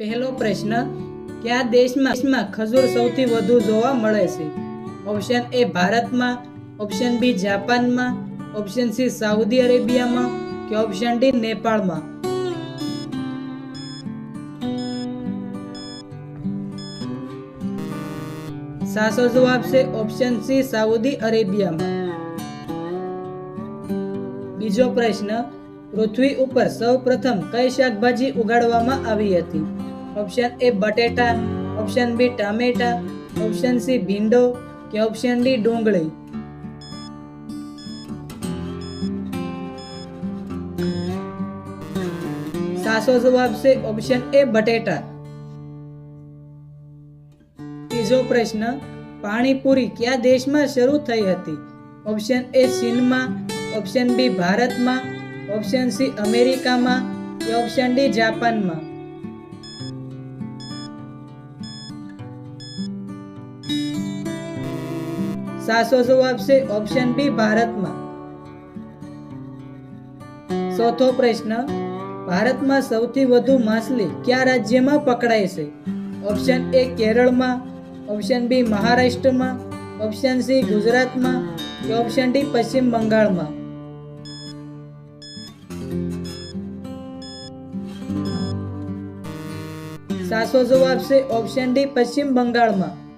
પહેલો પ્રશ્ન કયા દેશમાં ખજૂર સૌથી વધુ જોવા મળે છે? ઓપ્શન એ ભારતમાં. ઓપ્શન બી જાપાનમાં. ઓપ્શન સી સાઉદી અરેબિયામાં. કે ઓપ્શન ડી નેપાળમાં? સાચો જવાબ છે ઓપ્શન સી સાઉદી અરેબિયામાં. બીજો પ્રશ્ન, પૃથ્વી ઉપર સૌ પ્રથમ કઈ શાકભાજી ઉગાડવામાં આવી હતી? ઓપ્શન એ બટેટા. ઓપ્શન બી ટામેટા. ઓપ્શન સી ભીંડો. કે ઓપ્શન ડી ડુંગળી. સાચો જવાબ છે ઓપ્શન એ બટેટા. ત્રીજો પ્રશ્ન, પાણીપુરી કયા દેશમાં શરૂ થઈ હતી? ઓપ્શન એ ચીનમાં. ઓપ્શન બી ભારતમાં. ઓપ્શન સી અમેરિકામાં. કે ઓપ્શન ડી જાપાનમાં. સાચો જવાબ છે ઓપ્શન બી ભારતમાં. ચોથો પ્રશ્ન, ભારતમાં સૌથી વધુ માછલી કયા રાજ્યમાં પકડાય છે? ઓપ્શન એ કેરળમાં. ઓપ્શન બી મહારાષ્ટ્રમાં. ઓપ્શન સી ગુજરાતમાં. કે ઓપ્શન ડી પશ્ચિમ બંગાળમાં? સાચો જવાબ છે ઓપ્શન ડી પશ્ચિમ બંગાળમાં.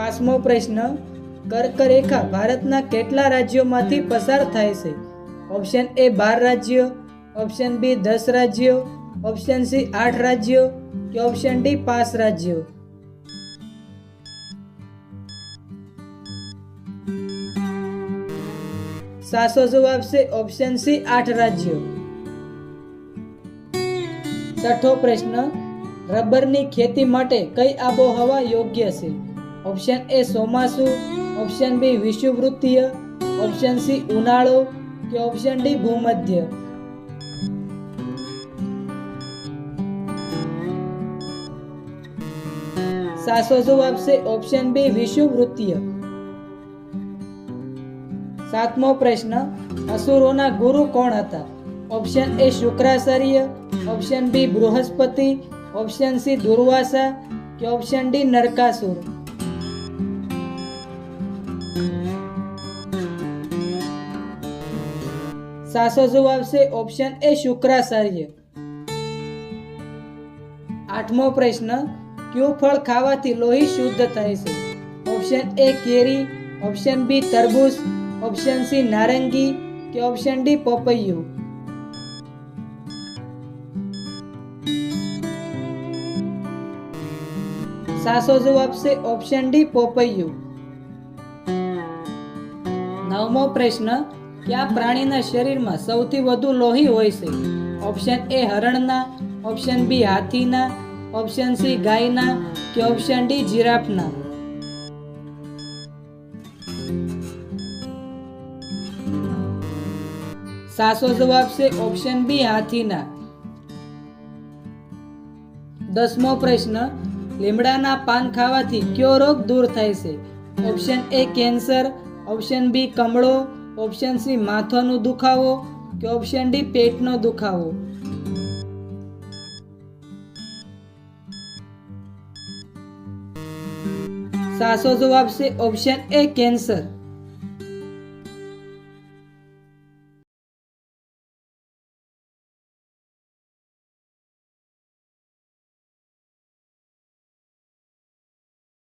પાંચમો પ્રશ્ન કર્કરેખા ભારતના કેટલા રાજ્યોમાંથી પસાર થાય છે? ઓપ્શન એ બાર રાજ્યો ઓપ્શન બી દસ રાજ્યો ઓપ્શન સી આઠ રાજ્યો કે ઓપ્શન ડી પાંચ રાજ્યો? સાચો જવાબ છે ઓપ્શન સી આઠ રાજ્યો. છઠ્ઠો પ્રશ્ન, રબરની ખેતી માટે કઈ આબોહવા યોગ્ય છે? ઓપ્શન એ ચોમાસુ. ઓપ્શન બી વિષુવવૃત્તીય. ઓપ્શન સી ઉનાળો. કે ઓપ્શન ડી ભૂમધ્ય. સાસો જવાબ છે ઓપ્શન બી વિષુવવૃત્તીય. સાતમો પ્રશ્ન, અસુરોના ગુરુ કોણ હતા? Option A Shukracharya. Option B Brihaspati. Option C Durvasa. કે ઓપ્શન ડી નરકાસુર. સાચો જવાબ છે ઓપ્શન એ શુક્રાચાર્ય. આઠમો પ્રશ્ન, કયું ફળ ખાવાથી લોહી શુદ્ધ થાય છે? ઓપ્શન એ કેરી ઓપ્શન બી તરબૂચ ઓપ્શન સી નારંગી કે ઓપ્શન ડી પપૈયું? સાચો જવાબ છે ઓપ્શન ડી પોપૈયું. નવમો પ્રશ્ન કયા પ્રાણીના શરીરમાં સૌથી વધુ લોહી હોય છે. ઓપ્શન એ હરણના. ઓપ્શન બી હાથીના. ઓપ્શન સી ગાયના. કે ઓપ્શન ડી જીરાફના. સાચો જવાબ છે ઓપ્શન બી હાથીના. દસમો પ્રશ્ન, લીમડાના પાન ખાવાથી કયો રોગ દૂર થાય છે? Option A cancer. Option B કમળો. Option C માથાનો દુખાવો કે ઓપ્શન ડી પેટનો દુખાવો? સાચો જવાબ છે ઓપ્શન એ કેન્સર